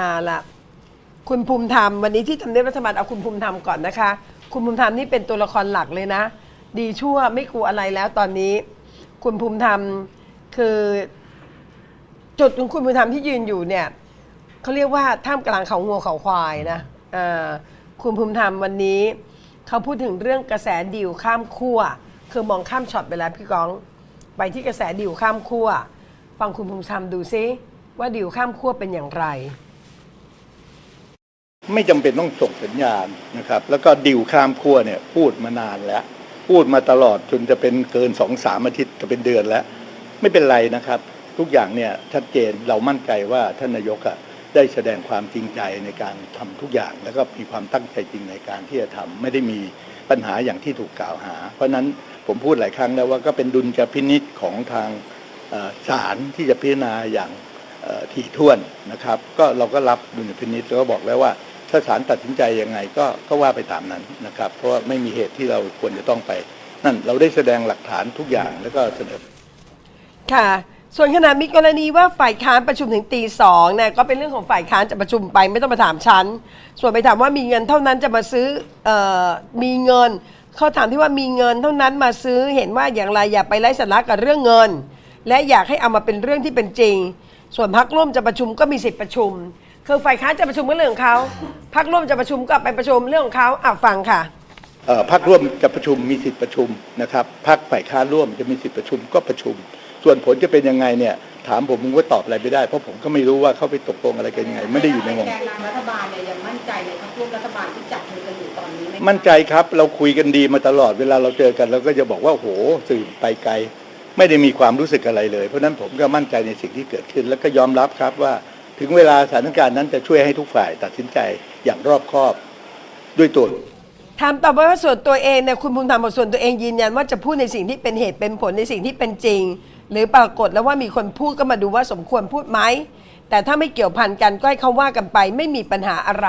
อ่าละคุณภูมิธรรมวันนี้ที่ทำเนียบรัฐบาลเอาคุณภูมิธรรมก่อนนะคะ คุณภูมิธรรมนี่เป็นตัวละครหลักเลยนะ ดีชั่วไม่กลัวอะไรแล้วตอนนี้ คุณภูมิธรรมคือ จุดของคุณภูมิธรรมที่ยืนอยู่เนี่ยเขาเรียกว่าท่ามกลางเขางัวเขาควายนะอ่าคุณภูมิธรรมวันนี้เขาพูดถึงเรื่องกระแสดิวข้ามขั้วคือมองข้ามช็อตไปแล้วพี่ก้องไปที่กระแสดิวข้ามขั้วฟังคุณภูมิธรรมดูซิว่าดิวข้ามขั้วเป็นอย่างไร ไม่จำเป็นต้องส่งสัญญาณนะครับ แล้วก็ดิวข้ามขั้วเนี่ยพูดมานานแล้ว พูดมาตลอดจนจะเป็นเกินสองสามอาทิตย์จะเป็นเดือนแล้ว ไม่เป็นไรนะครับ ทุกอย่างเนี่ยชัดเจนเรามั่นใจว่าท่านนายกอะได้แสดงความจริงใจในการทำทุกอย่าง แล้วก็มีความตั้งใจจริงในการที่จะทำไม่ได้มีปัญหาอย่างที่ถูกกล่าวหา เพราะฉะนั้นผมพูดหลายครั้งแล้วว่าก็เป็นดุลยพินิษของทางศาลที่จะพิจารณาอย่างถี่ถ้วนนะครับ ก็เราก็รับดุลพินิษแล้วก็บอกแล้วว่า ถ้าศาลตัดสินใจยังไงก็ก็ว่าไปตามนั้นนะครับ เพราะว่าไม่มีเหตุที่เราควรจะต้องไป นั่นเราได้แสดงหลักฐานทุกอย่างแล้วก็เสนอค่ะ ส่วนขณะมีกรณีว่าฝ่ายค้านประชุมถึงตีสองเนี่ยก็เป็นเรื่องของฝ่ายค้านจะประชุมไปไม่ต้องมาถามฉัน ส่วนไปถามว่ามีเงินเท่านั้นจะมาซื้อเออมีเงินเขาถามที่ว่ามีเงินเท่านั้นมาซื้อเห็นว่าอย่างไรอย่าไปไร้สาระกับเรื่องเงิน และอยากให้เอามาเป็นเรื่องที่เป็นจริง ส่วนพักร่วมจะประชุมก็มีสิทธิประชุม คือฝ่ายค้านจะประชุมก็เรื่องของเขาพักร่วมจะประชุมก็ไปประชุมเรื่องของเขาอะฟังค่ะ เอ่อพักร่วมจะประชุมมีสิทธิประชุมนะครับพักฝ่ายค้านร่วมจะมีสิทธิประชุมก็ประชุม ส่วนผลจะเป็นยังไงเนี่ยถามผมผมก็ตอบอะไรไม่ได้เพราะผมก็ไม่รู้ว่าเขาไปตกลงอะไรกันยังไง ไม่ได้อยู่ในวงแกนนำรัฐบาลเนี่ยยังมั่นใจในพรรคร่วมรัฐบาลที่จับมือกันอยู่ตอนนี้ไหมมั่นใจครับ เราคุยกันดีมาตลอดเวลาเราเจอกันเราก็จะบอกว่าโอ้โหสื่อไปไกล ไม่ได้มีความรู้สึกอะไรเลย เพราะฉะนั้นผมก็มั่นใจในสิ่งที่เกิดขึ้น แล้วก็ยอมรับครับว่า ถึงเวลาสถานการณ์นั้นจะช่วยให้ทุกฝ่ายตัดสินใจอย่างรอบคอบด้วยตัวถามต่อไปว่าส่วนตัวเองเนี่ยคุณภูมิธรรมบอกส่วนตัวเองยืนยันว่าจะพูดในสิ่งที่เป็นเหตุเป็นผลในสิ่งที่เป็นจริง หรือปรากฏแล้วว่ามีคนพูดก็มาดูว่าสมควรพูดไหมแต่ถ้าไม่เกี่ยวพันกันก็ให้เขาว่ากันไปไม่มีปัญหาอะไร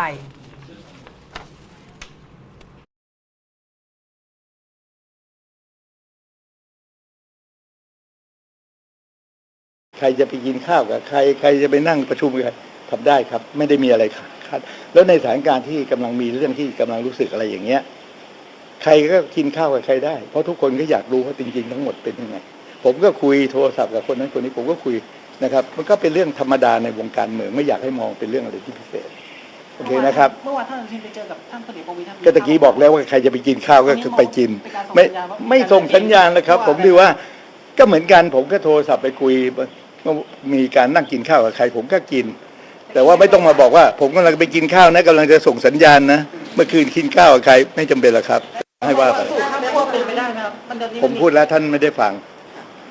ใครจะไปกินข้าวกับใคร ใครจะไปนั่งประชุมกับใครทำได้ครับ ไม่ได้มีอะไรคาดแล้วในสถานการณ์ที่กำลังมีเรื่องที่กำลังรู้สึกอะไรอย่างเงี้ย ใครก็กินข้าวกับใครได้ เพราะทุกคนก็อยากรู้ว่าจริงๆทั้งหมดเป็นยังไง ผมก็คุยโทรศัพท์กับคนนั้นคนนี้ผมก็คุยนะครับ มันก็เป็นเรื่องธรรมดาในวงการเมืองไม่อยากให้มองเป็นเรื่องอะไรที่พิเศษโอเคนะครับเมื่อวานท่านอนุทินไปเจอกับท่านพลเอกประวิตรก็ตะกี้บอกแล้วว่าใครจะไปกินข้าวก็คือไปกิน ไม่ไม่ส่งสัญญาณนะครับ ผมดูว่าก็เหมือนกันผมก็โทรศัพท์ไปคุย ว่ามีการนั่งกินข้าวกับใครผมก็กิน แต่ว่าไม่ต้องมาบอกว่า ผมกำลังไปกินข้าวนะกำลังจะส่งสัญญาณนะเมื่อคืนกินข้าวกับใครไม่จำเป็นหรอกครับ ให้ว่าไปสูตรข้ามขั้วเป็นไปได้ไหมครับมันเดิมนี้ผมพูดแล้วท่านไม่ได้ฟัง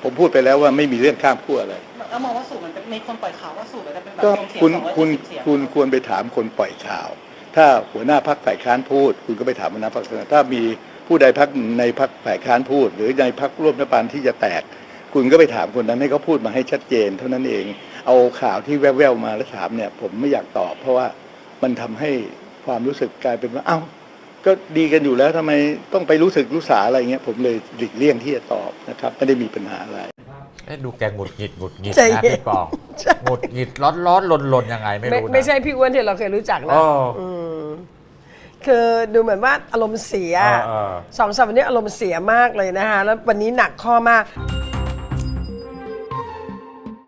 ผมพูดไปแล้วว่าไม่มีเรื่องข้ามขั้วอะไรแล้วมองว่าสูตรมันเป็นมีคนปล่อยข่าวว่าสูตรมันจะเป็นแบบก็รวมเสียงคุณสองร้อยคุณสิบเสียงคุณควรไปถามคนปล่อยข่าว ถ้าหัวหน้าพักฝ่ายค้านพูด คุณก็ไปถามหัวหน้าพักถ้ามีผู้ใดพักในพักฝ่ายค้านพูด หรือในพักร่วมรัฐบาลที่จะแตก คุณก็ไปถามคนนั้นให้เขาพูดมาให้ชัดเจน เท่านั้นเอง เอาข่าวที่แว่วๆมาแล้วถามเนี่ย ผมไม่อยากตอบ เพราะว่ามันทำให้ความรู้สึกกลายเป็นว่า เอ้า ก็ดีกันอยู่แล้วทำไมต้องไปรู้สึกรู้สาอะไรเงี้ย ผมเลยหลีกเลี่ยงที่จะตอบนะครับไม่ได้มีปัญหาอะไรเอ๊ะดูแกหงุดหงิดหงุดหงิดใจนะเย็นพี่ปองใช่หงุดหงิดร้อนร้อนลนลนยังไงไม่ไม่รู้นะไม่ใช่พี่อ้วนที่เราเคยรู้จักนะอ๋ออืมคือดูเหมือนว่าอารมณ์เสียเออเออสองสามวันนี้อารมณ์เสียมากเลยนะคะแล้ววันนี้หนักข้อมาก